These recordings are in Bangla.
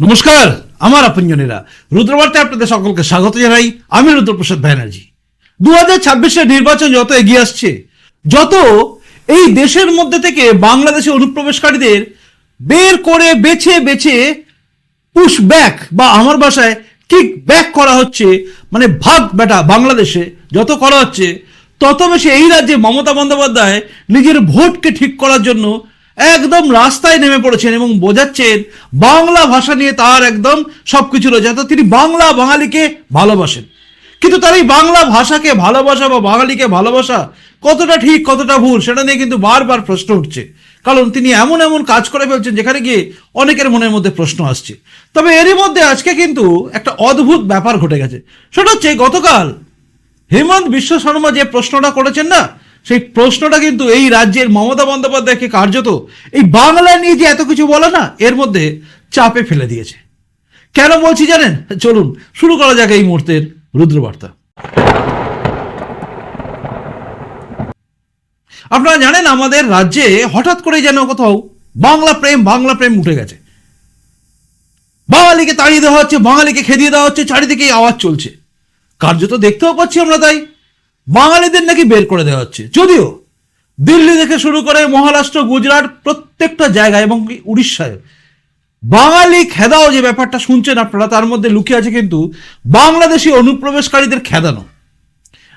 নমস্কার, আমার আপনজনেরা। রুদ্রবার্তায় আপনাদের সকলকে স্বাগত জানাই আমি রুদ্রপ্রসাদ ব্যানার্জি। দু হাজার ছাব্বিশের নির্বাচন যত এগিয়ে আসছে, যত এই দেশের মধ্যে থেকে বাংলাদেশে অনুপ্রবেশকারীদের বের করে বেছে বেছে পুশ ব্যাক বা আমার ভাষায় কিক ব্যাক করা হচ্ছে মানে ভাগ বেটা বাংলাদেশে যত করা হচ্ছে, তত বেশি এই রাজ্যে মমতা বন্দ্যোপাধ্যায় নিজের ভোটকে ঠিক করার জন্য একদম রাস্তায় নেমে পড়েছেন এবং বোঝাচ্ছেন বাংলা ভাষা নিয়ে তার একদম সবকিছু রয়েছে। অর্থাৎ তিনি বাংলা বাঙালিকে ভালোবাসেন। কিন্তু তার এই বাংলা ভাষাকে ভালোবাসা বা বাঙালিকে ভালোবাসা কতটা ঠিক, কতটা ভুল, সেটা নিয়ে কিন্তু বারবার প্রশ্ন উঠছে। কারণ তিনি এমন এমন কাজ করে ফেলছেন যেখানে গিয়ে অনেকের মনের মধ্যে প্রশ্ন আসছে। তবে এরই মধ্যে আজকে কিন্তু একটা অদ্ভুত ব্যাপার ঘটে গেছে। সেটা হচ্ছে গতকাল হেমন্ত বিশ্ব শর্মা যে প্রশ্নটা করেছেন না সেই প্রশ্নটা কিন্তু এই রাজ্যের মমতা বন্দ্যোপাধ্যায়কে কার্যত এই বাংলা নিয়ে যে এত কিছু বলে না, এর মধ্যে চাপে ফেলে দিয়েছে। কেন বলছি জানেন? চলুন, শুরু করা যাক এই মুহূর্তের রুদ্রবার্তা। আপনারা জানেন আমাদের রাজ্যে হঠাৎ করে যেন কোথাও বাংলা প্রেম বাংলা প্রেম উঠে গেছে। বাঙালিকে তাড়িয়ে দেওয়া হচ্ছে, বাঙালিকে খেদিয়ে দেওয়া হচ্ছে চারিদিকে আওয়াজ চলছে। কার্যত দেখতেও পাচ্ছি আমরা তাই। বাঙালিদের নাকি বের করে দেওয়া হচ্ছে? যদিও দিল্লি থেকে শুরু করে মহারাষ্ট্র, গুজরাট প্রত্যেকটা জায়গায় এবং উড়িষ্যায় বাঙালি খেদাও যে ব্যাপারটা শুনছেন আপনারা, তার মধ্যে লুকিয়ে আছে কিন্তু বাংলাদেশি অনুপ্রবেশকারীদের খেদানো।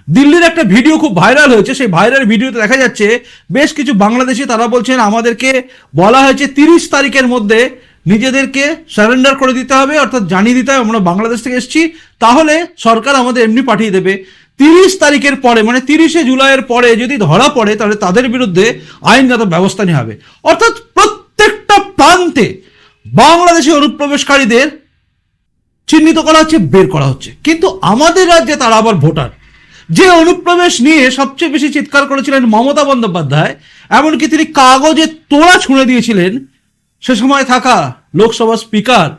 দিল্লির একটা ভিডিও খুব ভাইরাল হয়েছে, সেই ভাইরাল ভিডিওতে দেখা যাচ্ছে বেশ কিছু বাংলাদেশি তারা বলছেন, আমাদেরকে বলা হয়েছে তিরিশ তারিখের মধ্যে নিজেদেরকে সারেন্ডার করে দিতে হবে, অর্থাৎ জানিয়ে দিতে হবে, আমরা বাংলাদেশ থেকে এসেছি, তাহলে সরকার আমাদের এমনি পাঠিয়ে দেবে। তিরিশ তারিখের পরে মানে তিরিশে জুলাইয়ের পরে যদি ধরা পড়ে, তাহলে তাদের বিরুদ্ধে আইনগত ব্যবস্থা নেওয়া হবে। অর্থাৎ প্রত্যেকটা প্রান্তে বাংলাদেশি অনুপ্রবেশকারীদের চিহ্নিত করা হচ্ছে, বের করা হচ্ছে। কিন্তু আমাদের রাজ্যে তারা আবার ভোটার। যে অনুপ্রবেশ নিয়ে সবচেয়ে বেশি চিৎকার করেছিলেন মমতা বন্দ্যোপাধ্যায়, এমনকি তিনি কাগজে তোড়া ছুঁড়ে দিয়েছিলেন, সে সময় থাকা লোকসভা স্পিকার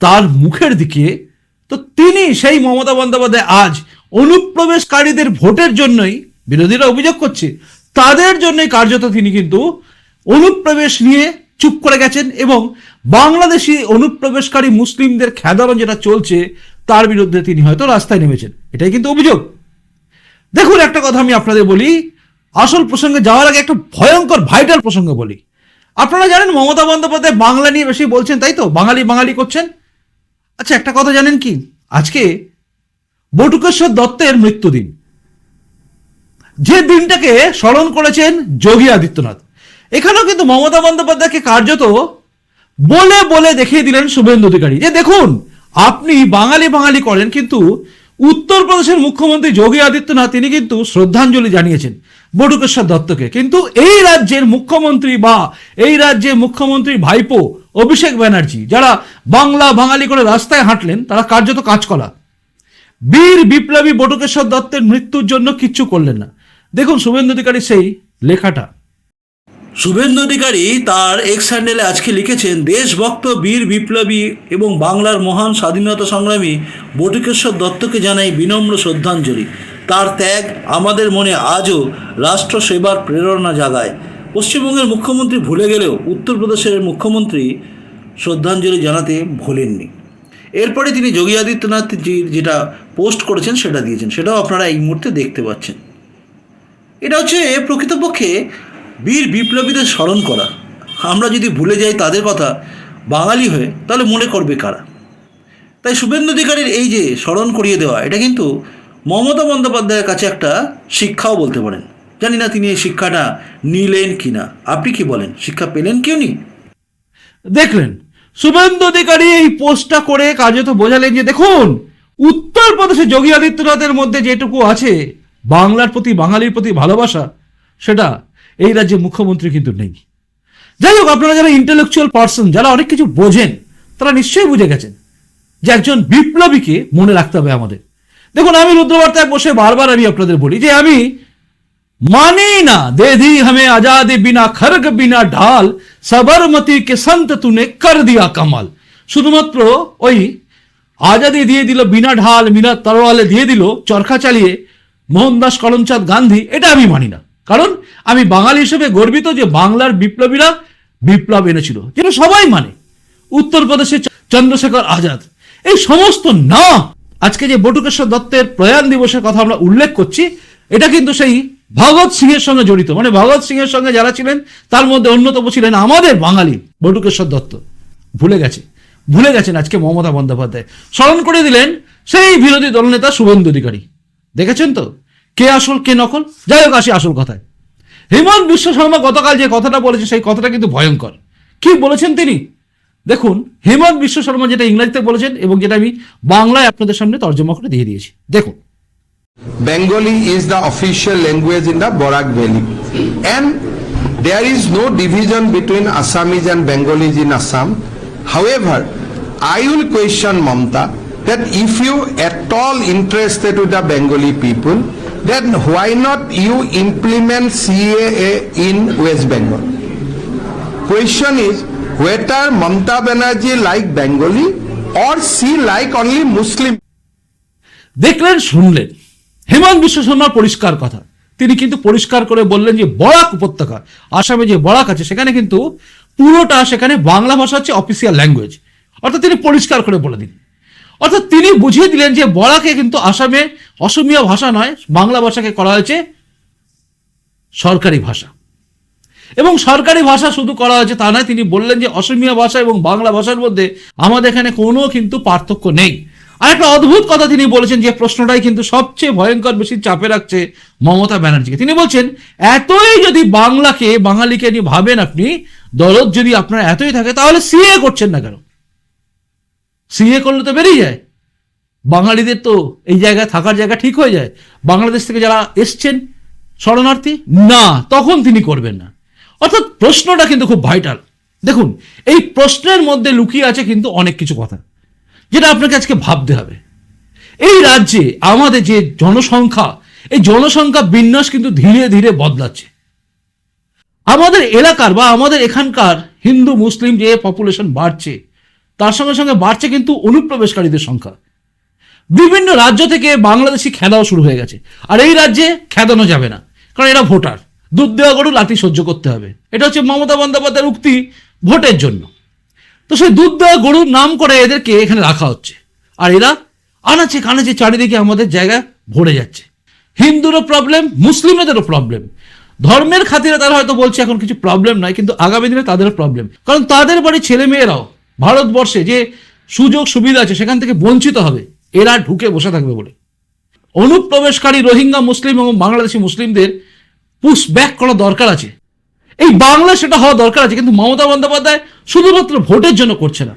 তার মুখের দিকে, তো তিনি সেই মমতা বন্দ্যোপাধ্যায় আজ অনুপ্রবেশকারীদের ভোটের জন্যই বিরোধীরা অভিযোগ করছে। তাদের জন্যই কার্যত তিনি কিন্তু অনুপ্রবেশ নিয়ে চুপ করে গেছেন এবং বাংলাদেশি অনুপ্রবেশকারী মুসলিমদের খেদানো যেটা চলছে, তার বিরুদ্ধে তিনি হয়তো রাস্তায় নেমেছেন। এটাই কিন্তু অভিযোগ। দেখুন, একটা কথা আমি আপনাদের বলি, আসল প্রসঙ্গে যাওয়ার আগে একটা ভয়ঙ্কর ভাইটাল প্রসঙ্গ বলি। আপনারা জানেন, মমতা বন্দ্যোপাধ্যায় বাংলা নিয়ে বেশি বলছেন, তাই তো? বাঙালি বাঙালি করছেন? আচ্ছা একটা কথা জানেন কি? আজকে বটুকেশ্বর দত্তের মৃত্যুদিন। যে দিনটাকে স্মরণ করেছেন যোগী আদিত্যনাথ। এখানেও কিন্তু মমতা বন্দ্যোপাধ্যায়কে কার্যত বলে বলে দেখিয়ে দিলেন শুভেন্দু অধিকারী। যে দেখুন, আপনি বাঙালি বাঙালি করেন, কিন্তু উত্তরপ্রদেশের মুখ্যমন্ত্রী যোগী আদিত্যনাথ, তিনি কিন্তু শ্রদ্ধাঞ্জলি জানিয়েছেন বটুকেশ্বর দত্তকে। কিন্তু এই রাজ্যের মুখ্যমন্ত্রী বা এই রাজ্যের মুখ্যমন্ত্রী ভাইপো অভিষেক ব্যানার্জি, যারা বাংলা বাঙালি করে রাস্তায় হাঁটলেন, তারা কার্যত কাজ করা বীর বিপ্লবী বটকেশ্বর দত্তের মৃত্যুর জন্য কিচ্ছু করলেন না। দেখুন শুভেন্দু অধিকারী সেই লেখাটা। শুভেন্দু অধিকারী তার এক্স হ্যান্ডেলে আজকে লিখেছেন, দেশভক্ত, বীর বিপ্লবী এবং বাংলার মহান স্বাধীনতা সংগ্রামী বটুকেশ্বর দত্তকে জানাই বিনম্র শ্রদ্ধাঞ্জলি। তার ত্যাগ আমাদের মনে আজও রাষ্ট্র সেবার প্রেরণা জাগায়। পশ্চিমবঙ্গের মুখ্যমন্ত্রী ভুলে গেলেও উত্তরপ্রদেশের মুখ্যমন্ত্রী শ্রদ্ধাঞ্জলি জানাতে ভোলেননি। এরপরে তিনি যোগী আদিত্যনাথজির যেটা পোস্ট করেছেন সেটা দিয়েছেন। সেটাও আপনারা এই মুহূর্তে দেখতে পাচ্ছেন। এটা হচ্ছে প্রকৃতপক্ষে বীর বিপ্লবীদের স্মরণ করা। আমরা যদি ভুলে যাই তাদের কথা বাঙালি হয়ে, তাহলে মনে করবে কারা? তাই শুভেন্দু অধিকারীর এই যে স্মরণ করিয়ে দেওয়া, এটা কিন্তু মমতা বন্দ্যোপাধ্যায়ের কাছে একটা শিক্ষাও বলতে পারেন। জানি না তিনি এই শিক্ষাটা নিলেন কি না আপনি কি বলেন? শিক্ষা পেলেন কি উনি? দেখলেন শুভেন্দু অধিকারী এই পোস্টটা করে কাজে তো বোঝালেন যে, দেখুন, উত্তরপ্রদেশে যোগী আদিত্যনাথের মধ্যে যেটুকু আছে, বাংলার প্রতি, বাঙালির প্রতি ভালোবাসা, সেটা এই রাজ্যের মুখ্যমন্ত্রী কিন্তু নেই। যাই হোক, আপনারা যারা ইন্টেলেকচুয়াল পার্সন যারা অনেক কিছু বোঝেন, তারা নিশ্চয়ই বুঝে গেছেন যে একজন বিপ্লবীকে মনে রাখতে হবে আমাদের। দেখুন, আমি রুদ্রবার্তায় বসে বারবার আমি আপনাদের বলি যে, আমি माने ना दे दी हमें आजादी बिना खर्ग बिना ढाल সবরমতি কে সন্ত তুনে কর দিয়া কামাল শুধুমাত্র ওই আজাদি দিয়ে দিল বিনা ঢাল বিনা তরোয়ালে দিয়ে দিল চরখা চালিয়ে মোহনদাস করমচাঁদ গান্ধী এটা আমি মানি না কারণ আমি বাঙালি হিসেবে গর্বিত যে বাংলার বিপ্লবীরা বিপ্লব এনেছিল যেটা সবাই মানে উত্তরপ্রদেশে চ- চন্দ্রশেখর আজাদ এই সমস্ত না আজকে যে বটুকেশ্বর দত্তের প্রয়াণ দিবসের কথা আমরা উল্লেখ করছি এটা কিন্তু সেই ভগৎ সিং এর সঙ্গে জড়িত। মানে ভগৎ সিং এর সঙ্গে যারা ছিলেন, তার মধ্যে অন্যতম ছিলেন আমাদের বাঙালি বটুকেশ্বর দত্ত। ভুলে গেছে। ভুলে গেছেন আজকে মমতা বন্দ্যোপাধ্যায়। স্মরণ করে দিলেন সেই বিরোধী দলনেতা শুভেন্দু অধিকারী। দেখেছেন তো? কে আসল, কে নকল? যাই হোক, আসি আসল কথায়। হেমন্ত বিশ্ব শর্মা গতকাল যে কথাটা বলেছে, সেই কথাটা কিন্তু ভয়ঙ্কর। কি বলেছেন তিনি? দেখুন, হেমন্ত বিশ্ব শর্মা যেটা ইংরেজিতে বলেছেন এবং যেটা আমি বাংলায় আপনাদের সামনে তর্জমা করে দিয়ে দিয়েছি। দেখুন। Bengali is the official language in the Borak Valley. And there is no division between Assamese and Bengalis in Assam. However, I will question Mamta that if you at all interested with the Bengali people, then why not you implement CAA in West Bengal? Question is whether Mamta Banerjee like Bengali or she like only Muslim দেখলেন শুনলেন হেমন্ত বিশ্ব শর্মার পরিষ্কার কথা। তিনি কিন্তু পরিষ্কার করে বললেন যে, বরাক উপত্যকা, আসামে যে বরাক আছে, সেখানে কিন্তু পুরোটা সেখানে বাংলা ভাষা হচ্ছে অফিসিয়াল ল্যাঙ্গুয়েজ অর্থাৎ তিনি পরিষ্কার করে বলে দিন অর্থাৎ তিনি বুঝিয়ে দিলেন যে, বরাকে কিন্তু আসামে অসমীয়া ভাষা নয়, বাংলা ভাষাকে করা হয়েছে সরকারি ভাষা। এবং সরকারি ভাষা শুধু করা হয়েছে তা নয়, তিনি বললেন যে, অসমীয়া ভাষা এবং বাংলা ভাষার মধ্যে আমাদের এখানে কোনো কিন্তু পার্থক্য নেই। আর একটা অদ্ভুত কথা তিনি বলেছেন যে প্রশ্নটাই কিন্তু সবচেয়ে ভয়ঙ্কর বেশি চাপে রাখছে মমতা ব্যানার্জিকে। তিনি বলছেন, এতই যদি বাংলাকে, বাঙালিকে নিয়ে ভাবেন আপনি দরদ যদি আপনার এতই থাকে, তাহলে সিএ করছেন না কেন? সিএ করলে তো বেরিয়ে যায়। বাঙালিদের তো এই জায়গায় থাকার জায়গা ঠিক হয়ে যায়। বাংলাদেশ থেকে যারা এসছেন, শরণার্থী, না, তখন তিনি করবেন না। অর্থাৎ প্রশ্নটা কিন্তু খুব ভাইটাল। দেখুন, এই প্রশ্নের মধ্যে লুকিয়ে আছে কিন্তু অনেক কিছু কথা। যেটা আপনাকে আজকে ভাবতে হবে। এই রাজ্যে আমাদের যে জনসংখ্যা, এই জনসংখ্যা বিন্যাস কিন্তু ধীরে ধীরে বদলাচ্ছে। আমাদের এলাকার বা আমাদের এখানকার হিন্দু, মুসলিম যে পপুলেশন বাড়ছে, তার সঙ্গে সঙ্গে বাড়ছে কিন্তু অনুপ্রবেশকারীদের সংখ্যা। বিভিন্ন রাজ্য থেকে বাংলাদেশি খেদাও শুরু হয়ে গেছে। আর এই রাজ্যে খেদানো যাবে না, কারণ এরা ভোটার। দুধ দেওয়া গরু লাঠি সহ্য করতে হবে। এটা হচ্ছে মমতা বন্দ্যোপাধ্যায়ের উক্তি ভোটের জন্য। তো সেই দুধ দেওয়া গরুর নাম করে এদেরকে এখানে রাখা হচ্ছে। আর এরা আনাচে কানাচে চারিদিকে আমাদের জায়গা ভরে যাচ্ছে। হিন্দুরও প্রবলেম মুসলিমেদেরও প্রবলেম ধর্মের খাতিরে তারা হয়তো বলছে এখন কিছু প্রবলেম নাই, কিন্তু আগামী দিনে তাদেরও প্রবলেম কারণ তাদের বাড়ির ছেলে মেয়েরাও ভারতবর্ষে যে সুযোগ সুবিধা আছে, সেখান থেকে বঞ্চিত হবে, এরা ঢুকে বসে থাকবে বলে। অনুপ্রবেশকারী রোহিঙ্গা মুসলিম এবং বাংলাদেশি মুসলিমদের পুশ ব্যাক করা দরকার আছে? এই বাংলা সেটা হওয়া দরকার আছে, কিন্তু মমতা বন্দ্যোপাধ্যায় শুধুমাত্র ভোটের জন্য করছে না।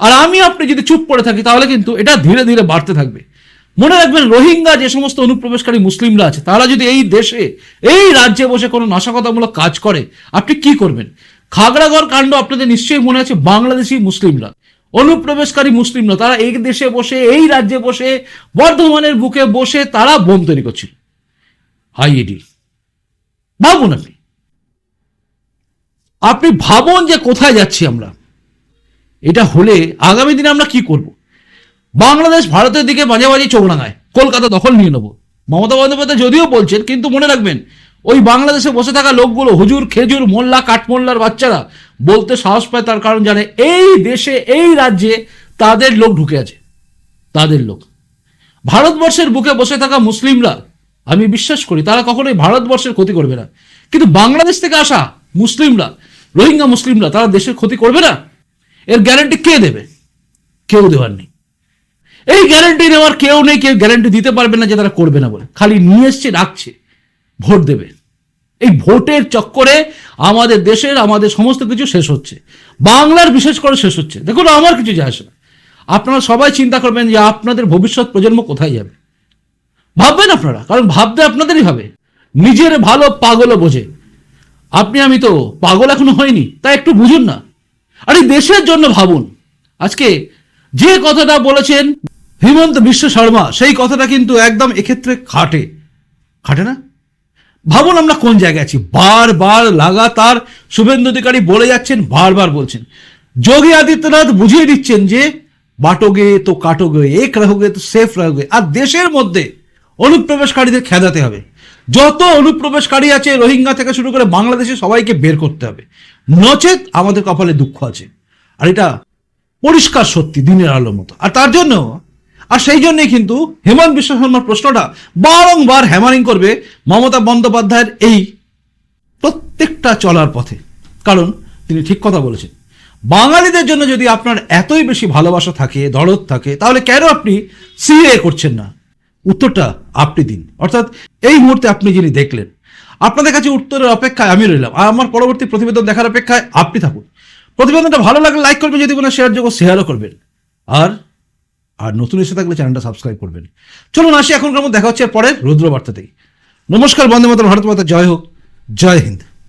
আর আমি আপনি যদি চুপ করে থাকি, তাহলে কিন্তু এটা ধীরে ধীরে বাড়তে থাকবে। মনে রাখবেন, রোহিঙ্গা যে সমস্ত অনুপ্রবেশকারী মুসলিমরা আছে, তারা যদি এই দেশে, এই রাজ্যে বসে কোনো নাশকতামূলক কাজ করে, আপনি কি করবেন? খাগড়াগড় কাণ্ড আপনাদের নিশ্চয়ই মনে আছে, বাংলাদেশি মুসলিমরা। অনুপ্রবেশকারী মুসলিমরা, তারা এই দেশে বসে, এই রাজ্যে বসে, বর্ধমানের বুকে বসে, তারা বোম তৈরি করছিল আইইডি ভাবুন আপনি। আপনি ভাবুন যে কোথায় যাচ্ছি আমরা। এটা হলে আগামী দিনে আমরা কি করব? বাংলাদেশ ভারতের দিকে মাঝে মাঝে চোখ কলকাতা দখল নিয়ে নেব। মমতা বন্দ্যোপাধ্যায় যদিও বলছেন, কিন্তু মনে রাখবেন, ওই বাংলাদেশে বসে থাকা লোকগুলো হুজুর, খেজুর, মোল্লা, কাঠমোল্লার বাচ্চারা বলতে সাহস পায়, তার কারণ জানে এই দেশে, এই রাজ্যে তাদের লোক ঢুকে আছে। তাদের লোক। ভারতবর্ষের বুকে বসে থাকা মুসলিমরা, আমি বিশ্বাস করি, তারা কখনোই ভারতবর্ষের ক্ষতি করবে না। কিন্তু বাংলাদেশ থেকে আসা মুসলিমরা রোহিঙ্গা মুসলিমরা, তারা দেশের ক্ষতি করবে না। এর গ্যারান্টি কে দেবে? কেউ দেওয়ার নেই। এই গ্যারান্টি নেওয়ার কেউ নেই, কেউ গ্যারান্টি দিতে পারবে না যে তারা করবে না বলে। খালি নিয়ে এসছে, রাখছে, ভোট দেবে। এই ভোটের চক্করে আমাদের দেশের, আমাদের সমস্ত কিছু শেষ হচ্ছে। বাংলার বিশেষ করে শেষ হচ্ছে। দেখুন, আমার কিছু যায় আসে না। আপনারা সবাই চিন্তা করবেন যে আপনাদের ভবিষ্যৎ প্রজন্ম কোথায় যাবে। ভাববেন আপনারা, কারণ ভাবতে আপনাদেরই হবে। নিজের ভালো পাগলও বোঝে। আপনি, আমি তো পাগল এখনও হয়নি তা একটু বুঝুন না। আরে দেশের জন্য ভাবুন। আজকে যে কথাটা বলেছেন হিমন্ত বিশ্ব শর্মা, সেই কথাটা কিন্তু একদম এক্ষেত্রে খাটে। খাটে না? ভাবুন আমরা কোন জায়গায় আছি। বারবার লাগাতার শুভেন্দু অধিকারী বলে যাচ্ছেন, বারবার বলছেন। যোগী আদিত্যনাথ বুঝিয়ে দিচ্ছেন যে, বাটোগে তো কাটোগে, এক রাহোগে তো সেফ রাহোগে, আর দেশের মধ্যে অনুপ্রবেশকারীদের খেদাতে হবে। যত অনুপ্রবেশকারী আছে, রোহিঙ্গা থেকে শুরু করে বাংলাদেশে সবাইকে বের করতে হবে। নচেত আমাদের কপালে দুঃখ আছে। আর এটা পরিষ্কার সত্যি, দিনের আলোর মতো। আর তার জন্য, আর সেই জন্যই কিন্তু হেমন্ত বিশ্ব শর্মার প্রশ্নটা বারংবার হ্যামারিং করবে মমতা বন্দ্যোপাধ্যায়ের এই প্রত্যেকটা চলার পথে। কারণ তিনি ঠিক কথা বলেছেন। বাঙালিদের জন্য যদি আপনার এতই বেশি ভালোবাসা থাকে, দরদ থাকে, তাহলে কেন আপনি সিএ করছেন না? উত্তরটা আপনি দিন। অর্থাৎ এই মুহূর্তে আপনি যিনি দেখলেন, আপনাদের কাছে উত্তরের অপেক্ষায় আমি রইলাম। আর আমার পরবর্তী প্রতিবেদন দেখার অপেক্ষায় আপনি থাকুন। প্রতিবেদনটা ভালো লাগলে লাইক করবেন, যদি কোনো শেয়ার যোগ্য শেয়ারও করবেন। আর আর নতুন এসে থাকলে চ্যানেলটা সাবস্ক্রাইব করবেন। চলুন আসি এখনকার মতো দেখা হচ্ছে পরের রুদ্র বার্তাতেই নমস্কার, বন্দে মাতা ভারত মাতা, জয় হোক, জয় হিন্দ।